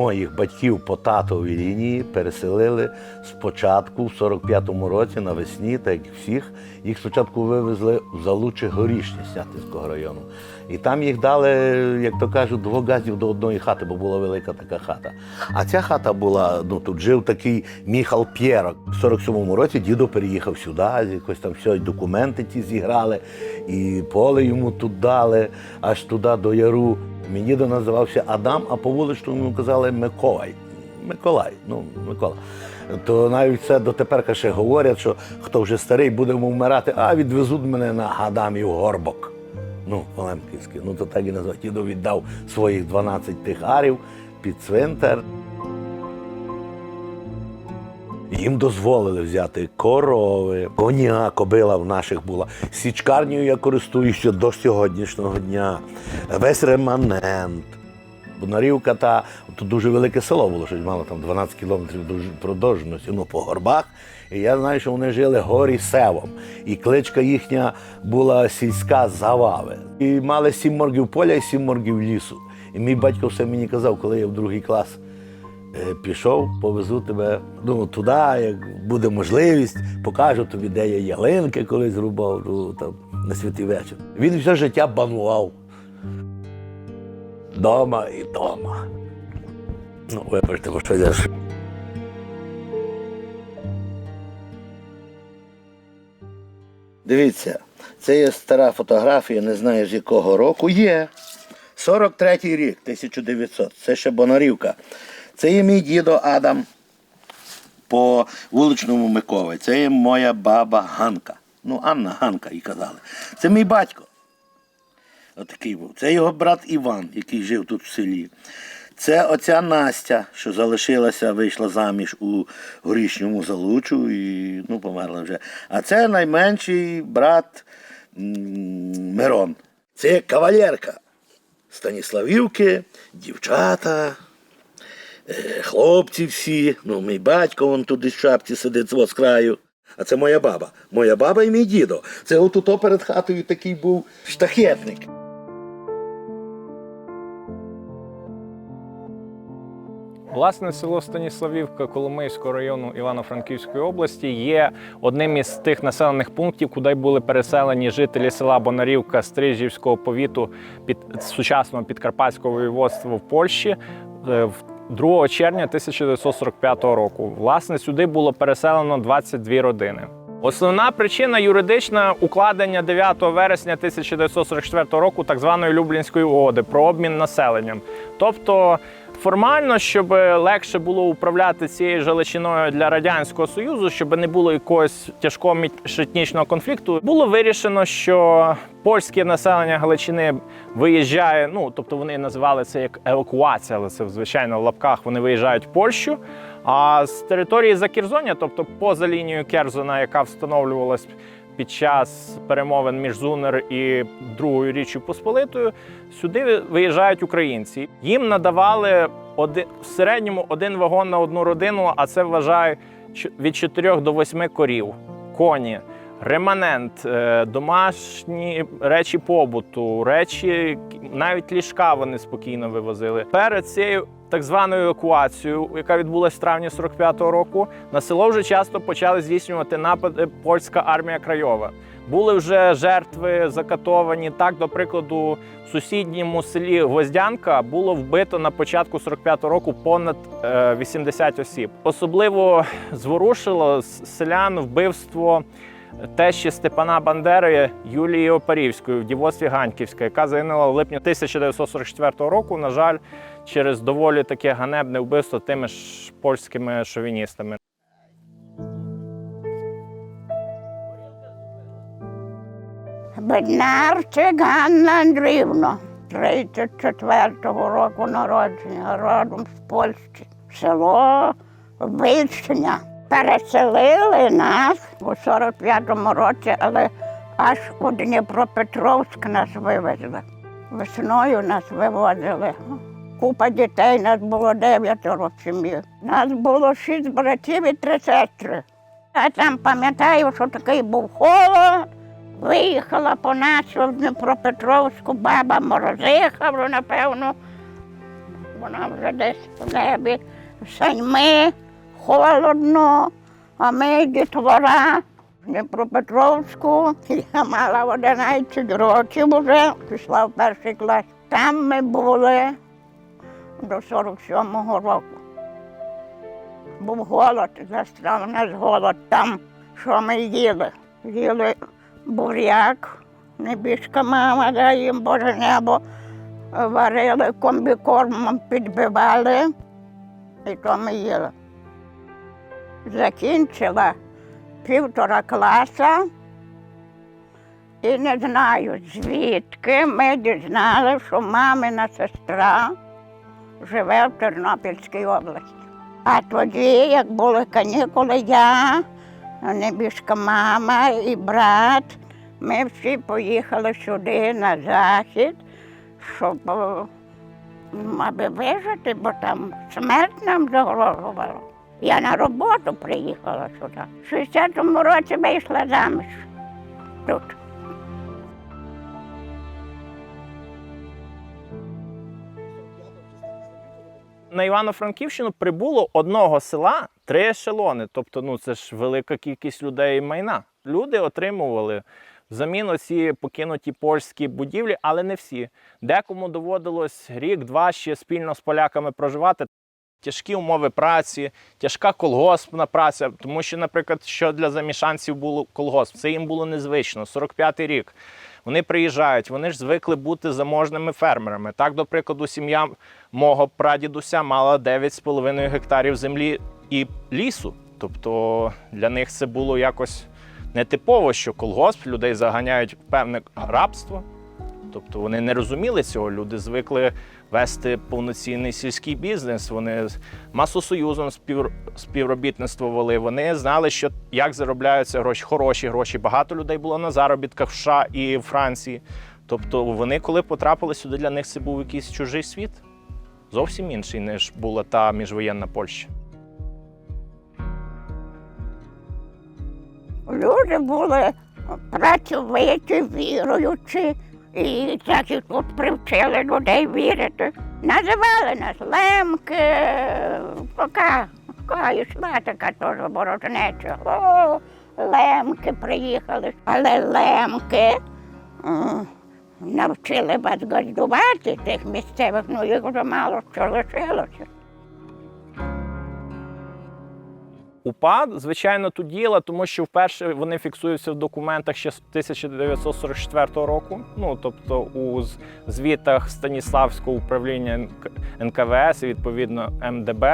моїх батьків по татовій лінії переселили спочатку в 45-му році навесні, так як всіх. Їх спочатку вивезли в Залуче Горішні Снятинського району. І там їх дали, як то кажуть, двох газів до одної хати, бо була велика така хата. А ця хата була, ну тут жив такий Міхал П'єрок. В 47-му році дідо переїхав сюди, якось там все, документи ті зіграли, і поле йому тут дали, аж туди до яру. Мій дідо називався Адам, а по вуличному казали Миколай. Миколай, ну, Микола. То навіть це дотепер ще говорять, що хто вже старий, будемо вмирати, а відвезуть мене на Адамів горбок. Ну, Олемківський. Ну то так і назвав. Дідо віддав своїх 12 тих арів під цвинтар. Їм дозволили взяти корови, коня, кобила в наших була. Січкарнею я користуюся до сьогоднішнього дня. Весь реманент. Бонарівка та тут дуже велике село було, щось мало там 12 кілометрів до продовжності, ну по горбах. І я знаю, що вони жили горі севом. І кличка їхня була сільська завави. І мали сім моргів поля і сім моргів лісу. І мій батько все мені казав, коли я в другий клас пішов, повезу тебе ну, туди, як буде можливість, покажу тобі, де я ялинки колись рубав ну, там, на святий вечір. Він все життя банував. Дома і дома. Ну, вибачте, бо що ж. Дивіться, це є стара фотографія, не знаю з якого року. Є. 43-й рік, 1900. Це ще Бонарівка. Це є мій дідо Адам по вуличному Миколи. Це є моя баба Ганка. Ну, Анна Ганка їй казали. Це мій батько. Отакий був. Це його брат Іван, який жив тут в селі. Це оця Настя, що залишилася, вийшла заміж у горішньому залучу і ну, померла вже. А це найменший брат Мирон. Це кавалерка Станіславівки, дівчата, хлопці всі. Ну, мій батько вон туди в шапці сидить з краю. А це моя баба. Моя баба і мій дідо. Це отуто перед хатою такий був штахетник. Власне, село Станіславівка Коломийського району Івано-Франківської області є одним із тих населених пунктів, куди були переселені жителі села Бонарівка Стрижівського повіту під сучасного підкарпатського воєводства в Польщі. е, в 2 червня 1945 року. Власне, сюди було переселено 22 родини. Основна причина юридична укладення 9 вересня 1944 року так званої Люблінської угоди про обмін населенням. Тобто формально, щоб легше було управляти цією жаличиною для радянського союзу, щоб не було якогось тяжкого міжетнічного конфлікту, було вирішено, що польське населення Галичини виїжджає. Ну тобто вони називали це як евакуація, але це звичайно в лапках. Вони виїжджають в Польщу. А з території Закірзоня, тобто поза лінією Керзона, яка встановлювалась під час перемовин між ЗУНР і Другою Річчю Посполитою, сюди виїжджають українці. Їм надавали оди- в середньому один вагон на одну родину, а це вважає ч- від 4 до 8 корів, коні. Реманент, е, домашні речі побуту, речі, навіть ліжка вони спокійно вивозили. Перед цією так званою евакуацією, яка відбулася в травні 45-го року, на село вже часто почали здійснювати напади польська армія Крайова. Були вже жертви закатовані. Так, до прикладу, в сусідньому селі Гвоздянка було вбито на початку 45-го року понад е, 80 осіб. Особливо зворушило селян вбивство тещі Степана Бандери Юлії Опарівської в дівоцтві Ганьківська, яка загинула в липні 1944 року. На жаль, через доволі таке ганебне вбивство тими ж польськими шовіністами. Беднарчик Ганна Андрівна, 34-го року народження, родом з Польщі. Село Вищня. Переселили нас у 45-му році, але аж у Дніпропетровськ нас вивезли. Весною нас вивозили. Купа дітей, нас було дев'ятеро в сім'ї. Нас було шість братів і три сестри. Я там пам'ятаю, що такий був холод. Виїхала по нас в Дніпропетровську баба Морозиха, напевно, Вона вже десь в небі саньми, холодно, а ми дітвора в Дніпропетровську. Я мала 11 років вже, пішла в перший клас. Там ми були до 47-го року. Був голод, застрав нас голод там, що ми їли. Їли буряк, небіжка мама, дай їм Боже небо, варили комбікормом, підбивали, і то ми їли. Закінчила півтора класа. І не знаю, звідки ми дізналися, що мамина сестра живе в Тернопільській області. А тоді, як були канікули, я, небіжка мама і брат, ми всі поїхали сюди на захід, щоб аби вижити, бо там смерть нам загрожувала. Я на роботу приїхала сюди. В 60-му році вийшла заміж тут. на Івано-Франківщину прибуло одного села три ешелони. Тобто, ну це ж велика кількість людей і майна. Люди отримували взамін оці покинуті польські будівлі, але не всі. Декому доводилось рік-два ще спільно з поляками проживати. Тяжкі умови праці, тяжка колгоспна праця, тому що, наприклад, що для замішанців було колгосп, це їм було незвично. 45-й рік. Вони приїжджають, вони ж звикли бути заможними фермерами. Так, до прикладу, сім'я мого прадідуся мала 9,5 гектарів землі і лісу. Тобто для них це було якось нетипово, що колгосп людей заганяють в певне рабство. Тобто вони не розуміли цього. Люди звикли вести повноцінний сільський бізнес. Вони з масосоюзом спів... співробітництвували. Вони знали, що як заробляються гроші, хороші гроші. Багато людей було на заробітках в США і в Франції. Тобто вони, коли потрапили сюди, для них це був якийсь чужий світ, зовсім інший, ніж була та міжвоєнна Польща. Люди були працьовиті, віруючі, і так і тут привчили людей вірити. Називали нас лемки, поки, поки йшла така теж ворожнеча. О, лемки приїхали. Але лемки м, навчили вас газдувати тих місцевих, ну їх вже мало що лишилося. УПА, звичайно, тут діла, тому що вперше вони фіксуються в документах ще з 1944 року. Ну тобто у звітах Станіславського управління НК- НКВС і відповідно МДБ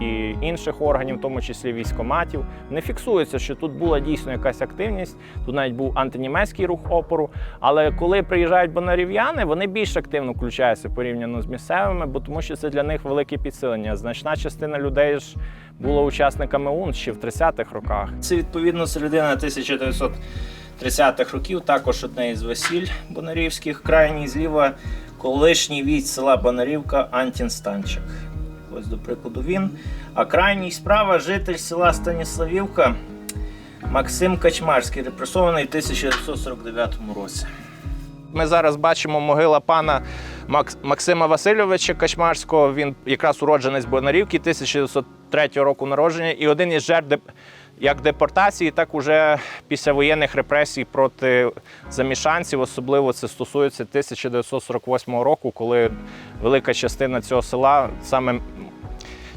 і інших органів, в тому числі військоматів, не фіксується, що тут була дійсно якась активність. Тут навіть був антинімецький рух опору. Але коли приїжджають бонарів'яни, вони більш активно включаються порівняно з місцевими, бо тому що це для них велике підсилення. Значна частина людей ж була учасниками УН ще в 30-х роках. Це відповідно середина 1930-х років. Також одне із весіль бонарівських. Крайній зліва колишній військ села Бонарівка Антін Станчик. Ось до прикладу він. А крайній справа житель села Станіславівка Максим Качмарський, репресований в 1949 році. Ми зараз бачимо могила пана Максима Васильовича Качмарського. Він якраз уродженець Бонарівки 1903 року народження і один із жертв як депортації, так уже післявоєнних репресій проти замішанців. Особливо це стосується 1948 року, коли велика частина цього села саме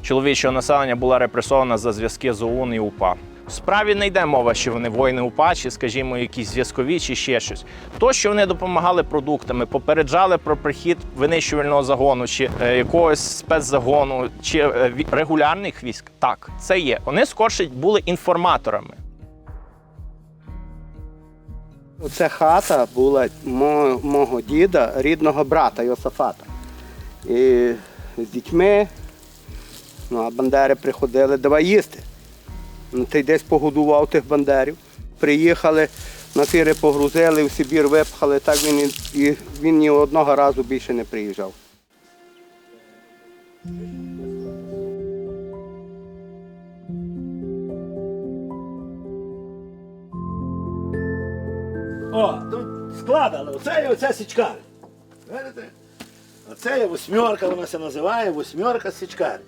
чоловічого населення була репресована за зв'язки з ОУН і УПА. В справі не йде мова, що вони воїни УПА, чи, скажімо, якісь зв'язкові, чи ще щось. То, що вони допомагали продуктами, попереджали про прихід винищувального загону, чи е, якогось спецзагону, чи е, регулярних військ, так, це є. Вони скорше були інформаторами. Оце хата була мого, мого діда, рідного брата Йосафата. І з дітьми, ну а бандери приходили, давай їсти. Ну, ти десь погодував тих бандерів. Приїхали, на тири погрузили, в Сибір випхали, так він і, він ні одного разу більше не приїжджав. О, тут складали, оце і оце січкарня. Видите? А це є восьмерка, вона се називає восьмерка січкарня.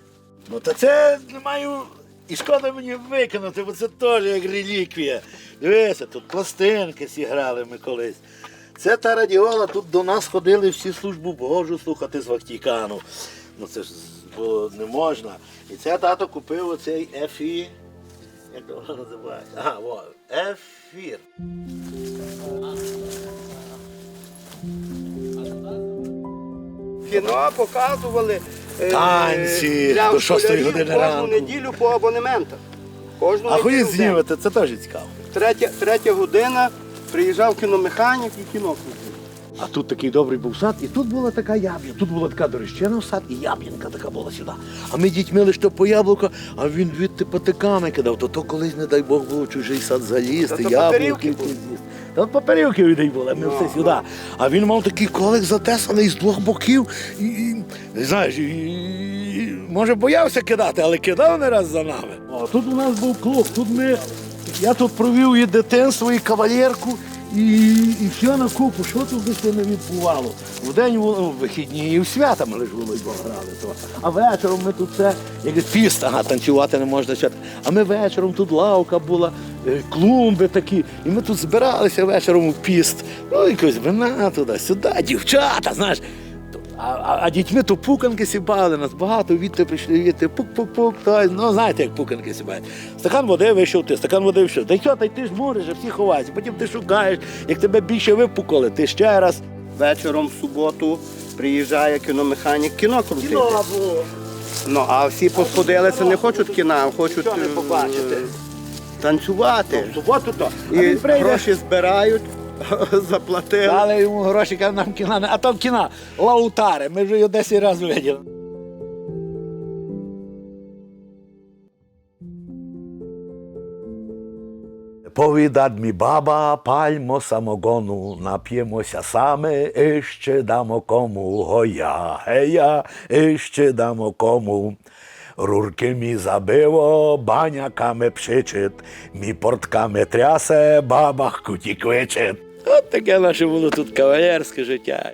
Ну то це маю. І шкода мені викинути, бо це теж як реліквія. Дивися, тут пластинки зіграли ми колись. Це та радіола, тут до нас ходили всі службу Божу слухати з Ватикану. Ну це ж було не можна. І це тато купив оцей ефі. Як воно називається? Ага, о, ефір. Кіно показували е, Танці для до шостої школярів години кожну неділю по абонементах. Кожну А ходіть знімете, це теж цікаво. Третя, третя година приїжджав кіномеханік і кіно. А тут такий добрий був сад, і тут була така яблінка, тут була така дорощина в сад, і яблінка така була сюди. А ми дітьми лише по яблуко, а він відти патиками кидав. То то колись, не дай Бог, було чужий сад залізти, яблуки з'їсти. Та от поперівки відей були, ми все сюди. А він мав такий колик затесаний з двох боків. І, і знаєш, і, і, може боявся кидати, але кидав не раз за нами. О, тут у нас був клуб, тут ми. Я тут провів і дитинство, і кавалерку, і, і все на купу. Що тут десь не відбувало? В день в вихідні і в свята ми лише волейбол грали. То. А вечором ми тут це, як піст, ага, танцювати не можна. А ми вечором тут лавка була, клумби такі, і ми тут збиралися вечором у піст. Ну, якось вина туди-сюди, дівчата, знаєш. А, а, а дітьми то пуканки сібали, нас багато відти прийшли, відти, пук-пук-пук, то, ну знаєте, як пуканки сібають. Стакан води вийшов ти, стакан води вийшов. Та й що, та й ти ж муриш, а всі ховаються. Потім ти шукаєш, як тебе більше випукали, ти ще раз. Вечором в суботу приїжджає кіномеханік, кіно крутити. Ну, а всі посходилися, не хочуть кіна, хочуть Що не е, побачити? Танцювати. В суботу то. А І він прийде, гроші збирають, заплатили. дали йому гроші, каже, нам кіна, не- а там кіна, лаутари, ми вже його 10 разів виділи. Повідать mi баба, пальмо самогону, нап'ємося саме, і ще дамо кому, гоя, гея, і ще дамо кому. Рурки мі забиво, баняками пшичить, мі портками трясе, бабах куті квичить. От таке наше було тут кавалерське життя.